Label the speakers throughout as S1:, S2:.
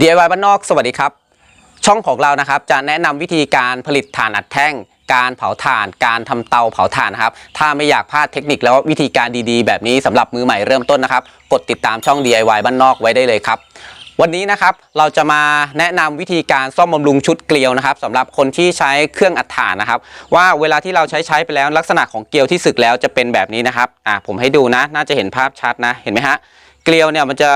S1: DIY บ้านนอกสวัสดีครับ ช่องของเรานะครับจะแนะนำวิธีการผลิตถ่านอัดแท่ง การเผาถ่าน การทำเตาเผาถ่านนะครับ ถ้าไม่อยากพลาดเทคนิคแล้ววิธีการดีๆ แบบนี้สำหรับมือใหม่เริ่มต้นนะครับ กดติดตามช่อง DIY บ้านนอกไว้ได้เลยครับ วันนี้นะครับเราจะมาแนะนำวิธีการซ่อมบำรุงชุดเกลียวนะครับสำหรับคนที่ใช้เครื่องอัดถ่านนะครับ ว่าเวลาที่เราใช้ใช้ไปแล้วลักษณะของเกลียวที่สึกแล้วจะเป็นแบบนี้นะครับอ่าผมให้ดูนะ น่าจะเห็นภาพชัดนะเห็นไหมฮะเกลียวเนี่ยมันจะ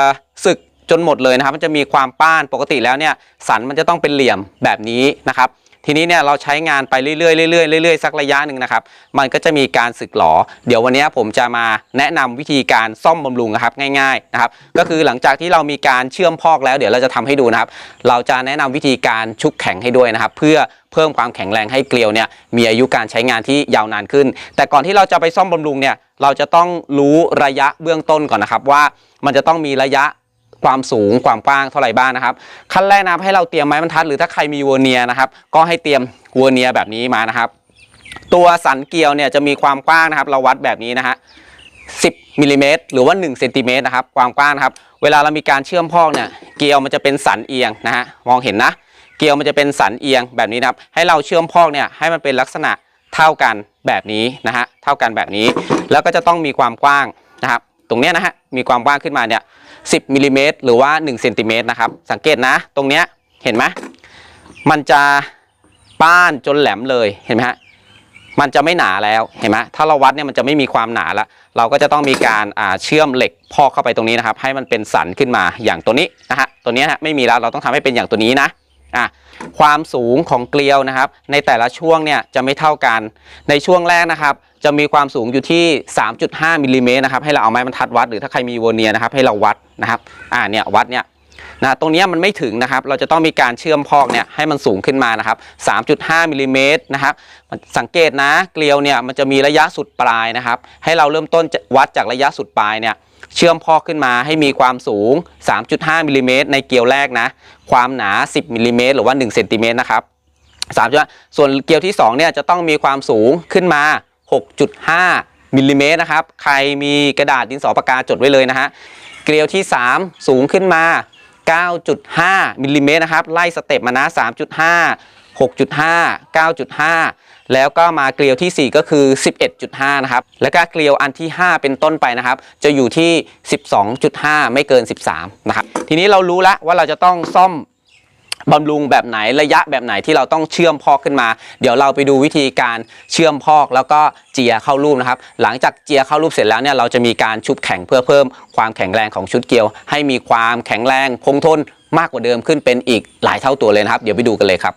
S1: สึก จนหมดเลยนะครับ มันจะมีความป้านปกติแล้วเนี่ยสันมันจะต้องเป็นเหลี่ยมแบบนี้นะครับ ทีนี้เนี่ยเราใช้งานไปเรื่อยๆเรื่อยๆเรื่อยๆสักระยะหนึ่งนะครับ มันก็จะมีการสึกหลอ เดี๋ยววันนี้ผมจะมาแนะนำวิธีการซ่อมบำรุงนะครับง่ายๆนะครับ ก็คือหลังจากที่เรามีการเชื่อมพอกแล้วเดี๋ยวเราจะทำให้ดูนะครับ เราจะแนะนำวิธีการชุบแข็งให้ด้วยนะครับ เพื่อเพิ่มความแข็งแรงให้เกลียวเนี่ยมีอายุการใช้งานที่ยาวนานขึ้น แต่ก่อนที่เราจะไปซ่อมบำรุงเนี่ยเราจะต้องรู้ระยะเบื้องต้นก่อนนะครับว่ามันจะต้องมีระยะ ความสูงความกว้างเท่าไหร่บ้างนะครับ ขั้นแรกนะครับให้เราเตรียมไม้บรรทัดหรือถ้าใครมีเวอร์เนียนะครับ ก็ให้เตรียมเวอร์เนียแบบนี้มานะครับ ตัวสันเกลียวเนี่ยจะมีความกว้างนะครับ เราวัดแบบนี้นะฮะ10มิลลิเมตรหรือว่า1เซนติเมตรนะครับความกว้างนะครับ เวลาเรามีการเชื่อมพอกเนี่ยเกลียวมันจะเป็นสันเอียงนะฮะมองเห็นนะ เกลียวมันจะเป็นสันเอียงแบบนี้นะครับ ให้เราเชื่อมพอกเนี่ยให้มันเป็นลักษณะเท่ากันแบบนี้นะฮะเท่ากันแบบนี้ แล้วก็จะต้องมีความกว้างนะครับ ตรงเนี้ยนะฮะมีความกว้างขึ้นมาเนี่ย10มิลลิเมตรหรือว่า1เซนติเมตรนะครับสังเกตนะ ตรงเนี้ยเห็นไหมมันจะป้านจนแหลมเลยเห็นไหมฮะมันจะไม่หนาแล้วเห็นไหมถ้าเราวัดเนี่ยมันจะไม่มีความหนาละเราก็จะต้องมีการอ่าเชื่อมเหล็กพอกเข้าไปตรงนี้นะครับ ให้มันเป็นสันขึ้นมาอย่างตัวนี้นะฮะตัวเนี้ยฮะไม่มีแล้วเราต้องทำให้เป็นอย่างตัวนี้นะอะความสูงของเกลียวนะครับ ในแต่ละช่วงเนี่ยจะไม่เท่ากันในช่วงแรกนะครับ จะมีความสูงอยู่ที่ 3.5มิลลิเมตรนะครับให้เราเอาไม้บรรทัดวัดหรือถ้าใครมีเวอร์เนียร์นะครับให้เราวัดนะครับอ่าเนี่ยวัดเนี่ยนะตรงนี้มันไม่ถึงนะครับ เราจะต้องมีการเชื่อมพอกเนี่ยให้มันสูงขึ้นมานะครับ 3.5มิลลิเมตรนะครับสังเกตนะเกลียวเนี่ยมันจะมีระยะสุดปลายนะครับ ให้เราเริ่มต้นวัดจากระยะสุดปลายเนี่ยเชื่อมพอกขึ้นมาให้มีความสูง 3.5มิลลิเมตรในเกลียวแรกนะ ความหนา 10มิลลิเมตรหรือว่า1เซนติเมตรนะครับ3จุดส่วนเกลียวที่2เนี่ยจะต้องมีความสูงขึ้นมา 6.5มิลลิเมตรนะครับ ใครมีกระดาษดินสอปากกาจดไว้เลยนะฮะ เกลียวที่ 3 สูงขึ้นมา 9.5มิลลิเมตรนะครับ ไล่สเต็ปมานะ 3.5 6.5 9.5 แล้วก็มาเกลียวที่ 4 ก็คือ 11.5 นะครับ แล้วก็เกลียวอันที่ 5 เป็นต้นไปนะครับ จะอยู่ที่ 12.5 ไม่เกิน 13 นะครับ ทีนี้เรารู้แล้วว่าเราจะต้องซ่อม บำรุงแบบไหนระยะแบบไหนที่เราต้องเชื่อมพอกขึ้นมา เดี๋ยวเราไปดูวิธีการเชื่อมพอกแล้วก็เจียเข้ารูปนะครับ หลังจากเจียเข้ารูปเสร็จแล้วเนี่ยเราจะมีการชุบแข็งเพื่อเพิ่มความแข็งแรงของชุดเกลียว ให้มีความแข็งแรงคงทนมากกว่าเดิมขึ้นเป็นอีกหลายเท่าตัวเลยนะครับ เดี๋ยวไปดูกันเลยครับ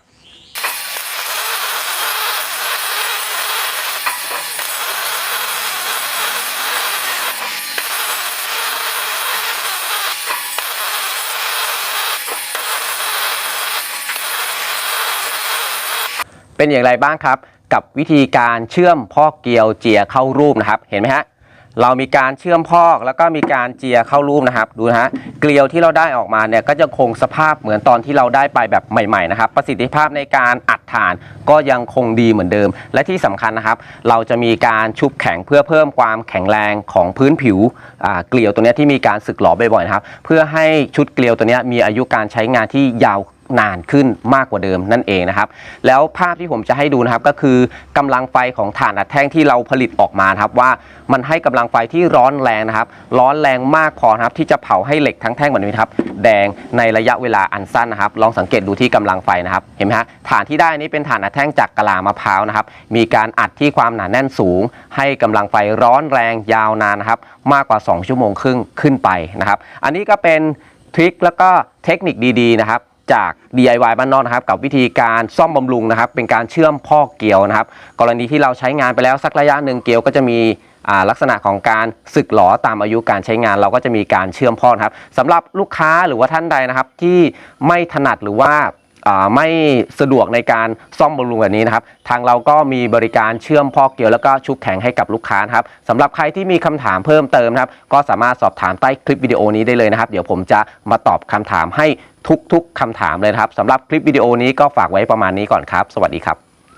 S1: เป็นอย่างไรบ้างครับ กับวิธีการเชื่อมพอกเกลียวเจียเข้ารูปนะครับ เห็นไหมฮะเรามีการเชื่อมพอกแล้วก็มีการเจียเข้ารูปนะครับ ดูนะฮะเกลียวที่เราได้ออกมาเนี่ยก็จะคงสภาพเหมือนตอนที่เราได้ไปแบบใหม่ๆนะครับ ประสิทธิภาพในการอัดถ่านก็ยังคงดีเหมือนเดิม และที่สำคัญนะครับ เราจะมีการชุบแข็งเพื่อเพิ่มความแข็งแรงของพื้นผิวเกลียวตัวนี้ที่มีการสึกหลอบ่อยๆนะครับ เพื่อให้ชุดเกลียวตัวนี้มีอายุการใช้งานที่ยาว นานขึ้นมากกว่าเดิมนั่นเองนะครับ แล้วภาพที่ผมจะให้ดูนะครับก็คือกำลังไฟของถ่านอัดแท่งที่เราผลิตออกมาครับว่ามันให้กำลังไฟที่ร้อนแรงนะครับ ร้อนแรงมากพอครับที่จะเผาให้เหล็กทั้งแท่งแบบนี้ครับแดงในระยะเวลาอันสั้นนะครับ ลองสังเกตดูที่กำลังไฟนะครับเห็นไหมฮะถ่านที่ได้นี้เป็นถ่านอัดแท่งจากกะลามะพร้าวนะครับมีการอัดที่ความหนาแน่นสูง ให้กำลังไฟร้อนแรงยาวนานนะครับมากกว่า 2 ชั่วโมงครึ่งขึ้นไปนะครับ อันนี้ก็เป็นทริคแล้วก็เทคนิคดีๆนะครับ จาก DIY บ้านนอกนะครับ กับวิธีการซ่อมบำรุงนะครับ เป็นการเชื่อมพ่อเกลียวนะครับ กรณีที่เราใช้งานไปแล้วสักระยะหนึ่งเกลียวก็จะมีลักษณะของการสึกหลอตามอายุการใช้งาน เราก็จะมีการเชื่อมพ่อนะครับสำหรับลูกค้าหรือว่าท่านใดนะครับ ที่ไม่ถนัดหรือว่า ไม่สะดวกในการซ่อมบำรุงแบบนี้นะครับ ทางเราก็มีบริการเชื่อมพอกเกลียวแล้วก็ชุบแข็งให้กับลูกค้านะครับสำหรับใครที่มีคำถามเพิ่มเติมนะครับ ก็สามารถสอบถามใต้คลิปวิดีโอนี้ได้เลยนะครับ เดี๋ยวผมจะมาตอบคำถามให้ทุกๆคำถามเลยนะครับสำหรับคลิปวิดีโอนี้ก็ฝากไว้ประมาณนี้ก่อนครับ สวัสดีครับ